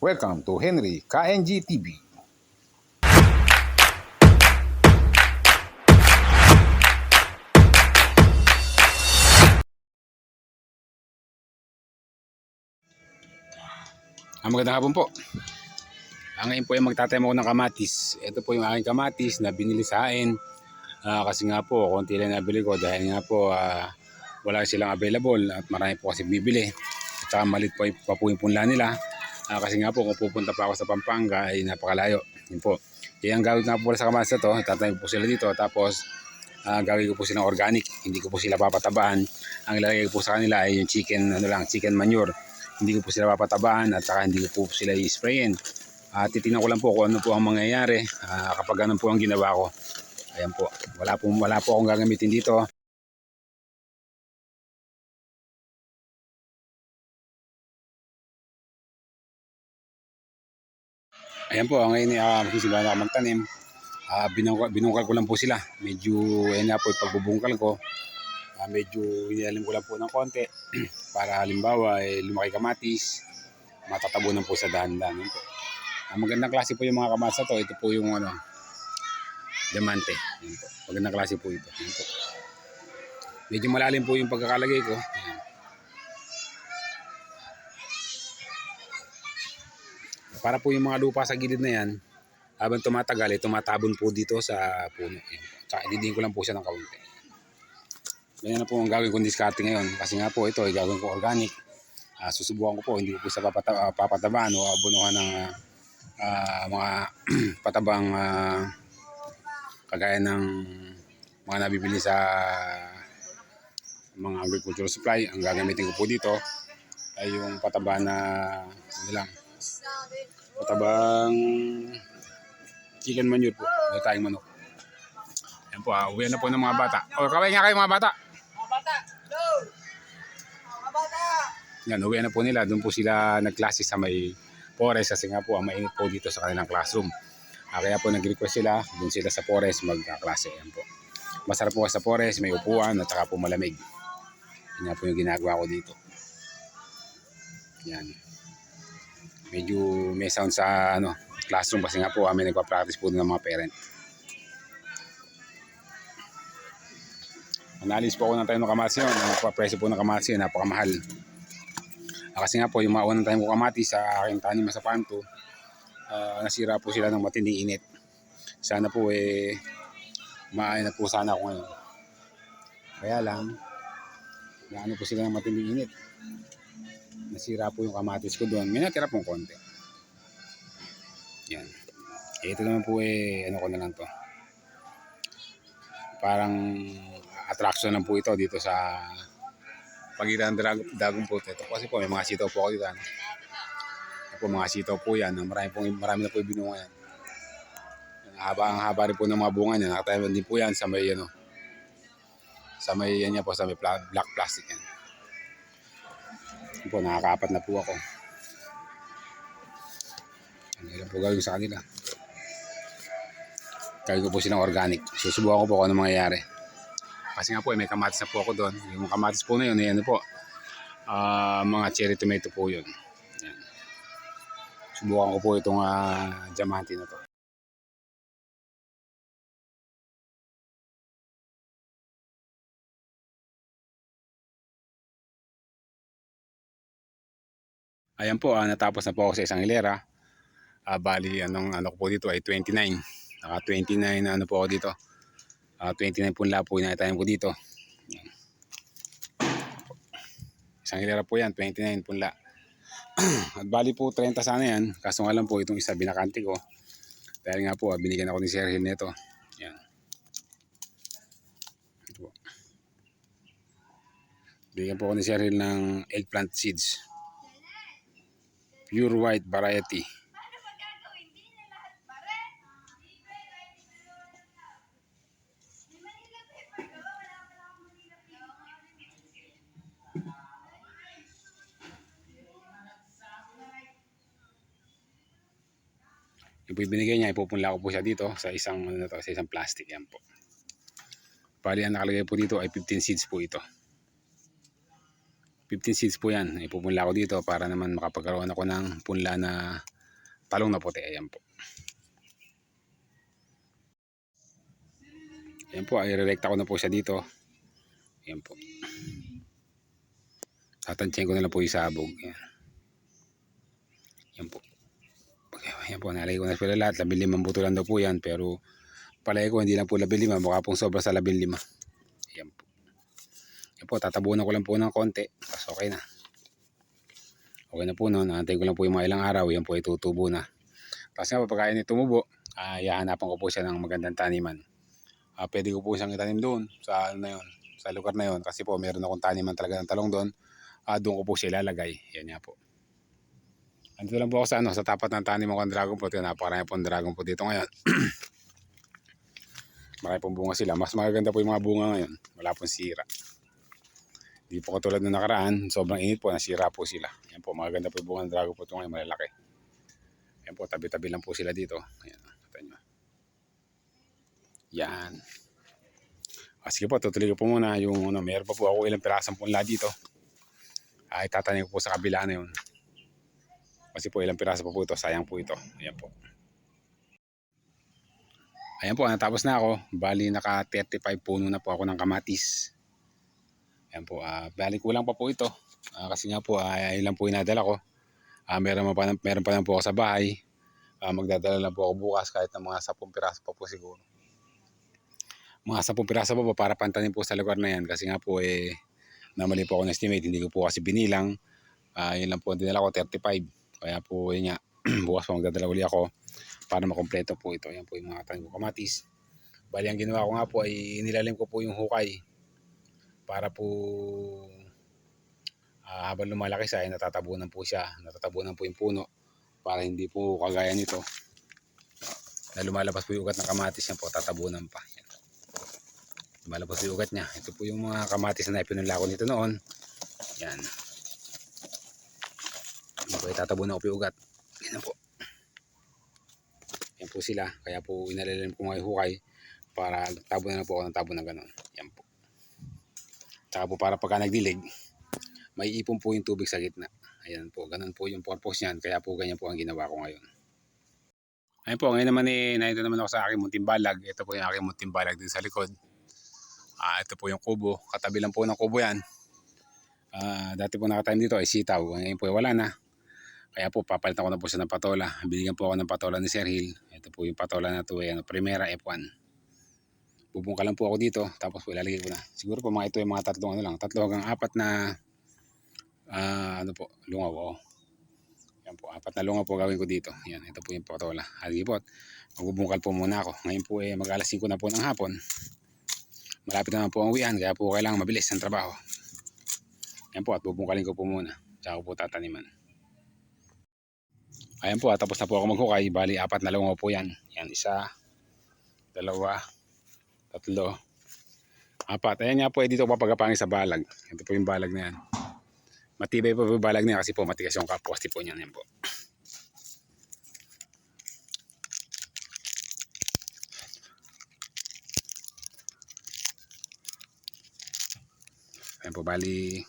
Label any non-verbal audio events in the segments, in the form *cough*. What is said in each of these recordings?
Welcome to Henry KNG TV. Ang magandang hapon po. Ang ngayon po ay magtatayo ako ng kamatis. Ito po yung aking kamatis na binili sa akin. Ah, kasi nga po, konti lang nabili ko dahil nga po ah, wala silang available at marami po kasi bibili. At saka malit po pa po punla nila. Ah, kasi nga po kung pupunta pa ako sa Pampanga ay napakalayo. Yun po. Kaya ang gagawin nga po sa kamatis na to, tatayo po sila dito. Tapos ah, gagawin ko po silang organic. Hindi ko po sila papatabaan. Ang ilalagay ko po sa kanila ay yung chicken, ano lang, chicken manure. Hindi ko po sila papatabaan at saka hindi ko po sila i-sprayin. At titingnan ko lang po kung ano po ang mangyayari ah, kapag ganun po ang ginawa ko. Ayan po. Wala po, wala po akong gagamitin dito. Ayan po, ngayon uh, magsisimula na ako magtanim. Ah, binungkal, binungkal ko lang po sila. Medyo, ayan na po, pagbubungkal ko, ah, medyo inilalim ko lang po ng konti *clears throat* para halimbawa eh, lumaki kamatis, matatabunan po sa dahan-dahan po. Ang magandang klase po yung mga kamatis na to. Ito po yung ano, diamante. Ayan po. Magandang klase po ito. Ayan po. Medyo malalim po yung pagkakalagay ko. Ayan. Para po yung mga lupa sa gilid na yan, habang tumatagal, eh, tumatabon po dito sa puno. Po. Tsaka ididiin ko lang po siya ng kaunti. Ganyan na po ang gagawin kong diskarte ngayon. Kasi nga po ito, ay gagawin ko organic. Ah, susubukan ko po, hindi ko po sa papata- ah, papatabaan o abunuhan ng ah, mga *clears throat* patabang ah, kagaya ng mga nabibili sa mga agricultural supply. Ang gagamitin ko po dito ay yung pataba na ano lang, patabang chicken manure po. May tayong manok. Ayan po, ah, uwi na po ng mga bata. O, kaway nga kayo mga bata. Mga bata, go! Mga bata! Yan, uwi na po nila. Doon po sila nagklase sa may forest kasi nga po ang mainit po dito sa kanilang classroom. Ah, kaya po nag-request sila, doon sila sa forest magkaklase. Yan po. Masarap po sa forest, may upuan at saka po malamig. Yan po yung ginagawa ko dito. Yan. Medyo may sound sa ano, classroom kasi nga po kami nagpa-practice po ng mga parent. Analysis po ako ng tayo ng kamatis yun. Ang presyo po ng kamatis yun, napakamahal. Ah, kasi nga po, yung maunang tayo ko kamatis sa aking tanim sa farm to, ah, nasira po sila ng matinding init. Sana po eh, maaay na po sana ako ngayon. Kaya lang, gaano po sila ng matinding init. Nasira po yung kamatis ko doon. May natira pong konti. Yan. Eh, ito naman po eh, ano ko na lang to. Parang attraction lang po ito dito sa pagitan ng dragon fruit. Ito kasi po, may mga sitaw po ako dito. Ano. Po, mga sitaw po yan. Marami, po, marami na po yung binunga yan. Ang haba, ang haba rin po ng mga bunga niya. Nakatayo din po yan sa may, ano, sa may, yan niya po, sa may black plastic yan. Yan po, nakakaapat na po ako. Ano lang po gawin sa kanila. Gawin ko po silang organic. Susubukan ko po kung ano mangyayari. Kasi nga po, eh, may kamatis na po ako doon. Yung kamatis po na yun, eh, ano po, ah, mga cherry tomato po yun. Yan. Subukan ko po itong ah, diamante na to. Ayan po, ah, natapos na po ako sa isang hilera. Ah, bali, anong ano ko po dito ay 29. Naka 29 na ano po ako dito. Ah, 29 punla po yung nakitayan ko dito. Yan. Isang hilera po yan, 29 punla. *clears throat* At bali po 30 sana yan. Kaso nga lang po itong isa binakante ko. Dahil nga po, ah, binigyan ako ni Hill nito. Yan. Ito po. Binigyan po ako ni Hill ng eggplant seeds. Pure white variety. Yung niya, ipupunla ko po siya dito sa isang, ano to, sa isang plastic. Yan po. Bali, ang nakalagay po dito ay 15 seeds po ito. 15 seeds po yan. Ipupunla ko dito para naman makapagkaroon ako ng punla na talong na puti. Ayan po. Ayan po, i-recta ko na po siya dito. Ayan po. Tatansyahin ko na lang po yung sabog. Ayan. Ayan po. Ayan po, nalagay ko na sila lahat. Labing buto lang daw po yan. Pero palay ko, hindi lang po labing lima. Baka pong sobra sa labing lima. Ayan po. Ayan po, tatabunan ko lang po ng konti. Tapos okay na. Okay na po no. Naantay ko lang po yung mga ilang araw. Yan po ay tutubo na. Tapos nga, pagkain ni tumubo, ah, ihahanapan ko po siya ng magandang taniman. Ah, pwede ko po siyang itanim doon sa ano na yun, sa lugar na yun kasi po meron akong taniman talaga ng talong doon. Ah, doon ko po siya ilalagay. Yan nga po. Andito lang po ako sa ano, sa tapat ng taniman ko ng dragon fruit. Yan, napakarami pong dragon fruit dito ngayon. *clears throat* Marami pong bunga sila. Mas magaganda po yung mga bunga ngayon. Wala pong sira. Hindi po katulad ng nakaraan. Sobrang init po. Nasira po sila. Yan po. Magaganda po yung bunga ng dragon fruit ngayon. Malalaki. Yan po. Tabi-tabi lang po sila dito. Ayan. Kita nyo. Yan. Ah, sige po, tutuloy ko po muna yung ano, meron pa po ako ilang pirasang punla dito. Ay, tatanim ko po sa kabila na yun. Kasi po ilang piraso pa po ito, sayang po ito. Ayan po. Ayan po, natapos na ako. Bali, naka 35 puno na po ako ng kamatis. Ayan po, ah, bali kulang pa po ito. Ah, kasi nga po, ay ilan po inadala ko. Ah, meron, pa, meron pa lang po ako sa bahay. Ah, magdadala lang po ako bukas kahit ng mga 10 piraso pa po siguro. Mga 10 piraso pa po para pantanin po sa lugar na yan. Kasi nga po eh namali po ako ng estimate hindi ko po kasi binilang. Uh, yun lang po dinala ko 35 kaya po yun nga *clears throat* bukas po magdadala uli ako para makompleto po ito. Yan po yung mga tanim ko kamatis. Bali ang ginawa ko nga po ay nilalim ko po yung hukay para po ah, habang lumalaki siya ay natatabunan po siya natatabunan po yung puno para hindi po kagaya nito na lumalabas po yung ugat ng kamatis yan po tatabunan pa yan Lumalabas yung ugat niya. Ito po yung mga kamatis na ipinunla ko nito noon. Yan. Yan po, itatabunan ko po yung ugat. Yan po. Yan po sila. Kaya po inalalim ko mga hukay para tabunan na po ako ng. Yan po. Tsaka po para pagka nagdilig, may ipon po yung tubig sa gitna. Ayan po. Ganun po yung purpose niyan. Kaya po ganyan po ang ginawa ko ngayon. Ayun po, ngayon naman eh, nandito naman ako sa aking munting balag. Ito po yung aking munting balag din sa likod. Ah, ito po yung kubo. Katabi lang po ng kubo yan. Ah, dati po nakatanim dito ay sitaw. Ngayon po ay wala na. Kaya po papalitan ko na po siya ng patola. Binigyan po ako ng patola ni Sir Hill. Ito po yung patola na ito ay ano, Primera F1. Bubungka lang po ako dito. Tapos po ilalagay ko na. Siguro po mga ito ay mga tatlong ano lang. Tatlo hanggang apat na ah, ano po, lungaw. Oh. Yan po, apat na lungaw po gawin ko dito. Yan, ito po yung patola. Hagi po, magbubungkal po muna ako. Ngayon po ay mag alas 5 na po ng hapon malapit naman po ang uwian kaya po kailangan mabilis ang trabaho yan po at bubungkalin ko po muna tsaka po tataniman ayan po at tapos na po ako maghukay bali apat na lungaw po yan yan isa dalawa tatlo apat ayan nga po eh dito ko papagapangin sa balag ito po yung balag na yan matibay po yung balag na yan kasi po matigas yung kaposte po niyan yan po Ayan po, bali,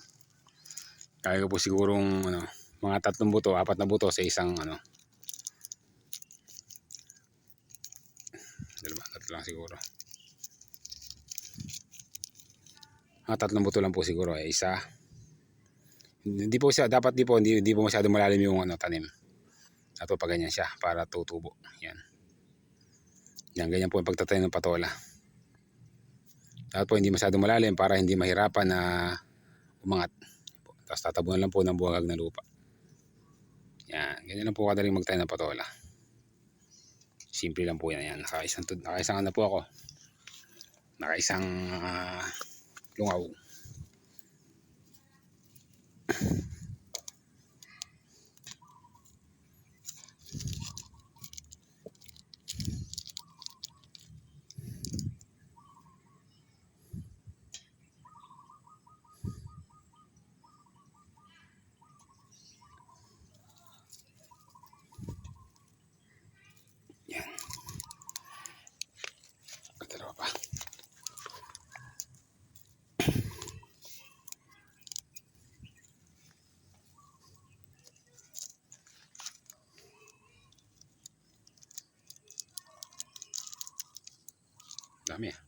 kaya ko po sigurong ano, mga tatlong buto, apat na buto sa isang ano. Dalawa, tatlo lang siguro. Mga tatlong buto lang po siguro, eh, isa. Hindi po siya, dapat di po, hindi, hindi po masyado malalim yung ano, tanim. Dapat pa ganyan siya, para tutubo. Yan. Yan, ganyan po yung pagtatanim ng patola. Dapat po hindi masyado malalim para hindi mahirapan na umangat. Tapos tatabunan lang po ng buwagag na lupa. Yan, ganyan lang po kadaling magtanim ng patola. Simple lang po yan. yan. Nakaisang, nakaisang ano po ako. Nakaisang uh, lungaw. Dami ah.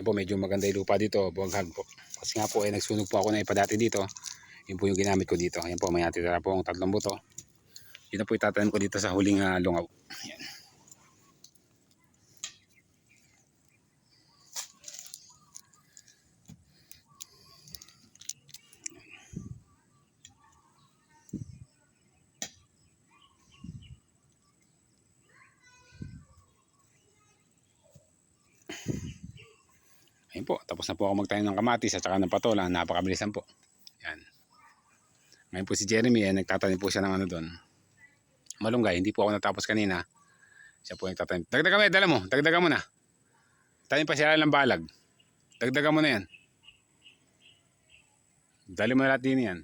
Yan po, medyo maganda yung lupa dito, buwaghag po. Kasi nga po, eh, nagsunog po ako na ipa dati dito. Yun po yung ginamit ko dito. Yan po, may natitira po ang tatlong buto. Yun po itatanim ko dito sa huling ah, lungaw. Po, tapos na po ako magtanim ng kamatis at saka ng patola. Napakabilisan po. Yan. Ngayon po si Jeremy, eh, nagtatanim po siya ng ano doon. Malunggay, hindi po ako natapos kanina. Siya po yung tatanim. Dagdagan mo, eh, dala mo. Dagdagan mo na. Tanim pa siya ng balag. Dagdagan mo na yan. Dali mo na lahat din yan.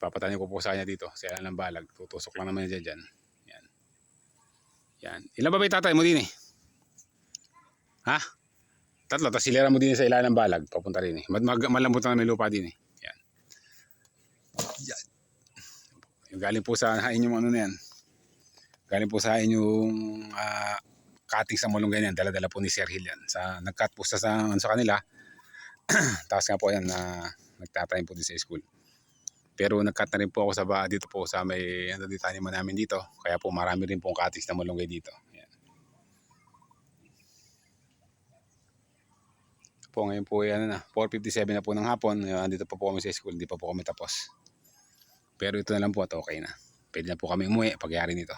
Ipapatanim ko po sa kanya dito. Sa ng balag. Tutusok lang naman niya dyan. Yan. Yan. Ilan ba ba itatay mo din eh? Ha? Tatlo, tapos silira mo din sa ilalim ng balag. Papunta rin eh. Mag, mag, malambot na may lupa din eh. Yan. Yan. Galing po sa hain yung ano na yan. Galing po sa hain yung ah, cutting sa mulunggay na yan. Dala-dala po ni Sir Hill yan. Sa, nag-cut po sa, sa, ano, sa kanila. *clears throat* tapos nga po yan na nagtatanim po din sa school. Pero nag-cut na rin po ako sa ba dito po sa may ano dito taniman namin dito. Kaya po marami rin pong cuttings na mulunggay dito. Po. Ngayon po yan na 4.57 na po ng hapon. Uh, dito pa po kami sa school hindi pa po kami tapos. Pero ito na lang po at okay na. Pwede na po kami umuwi pagyari nito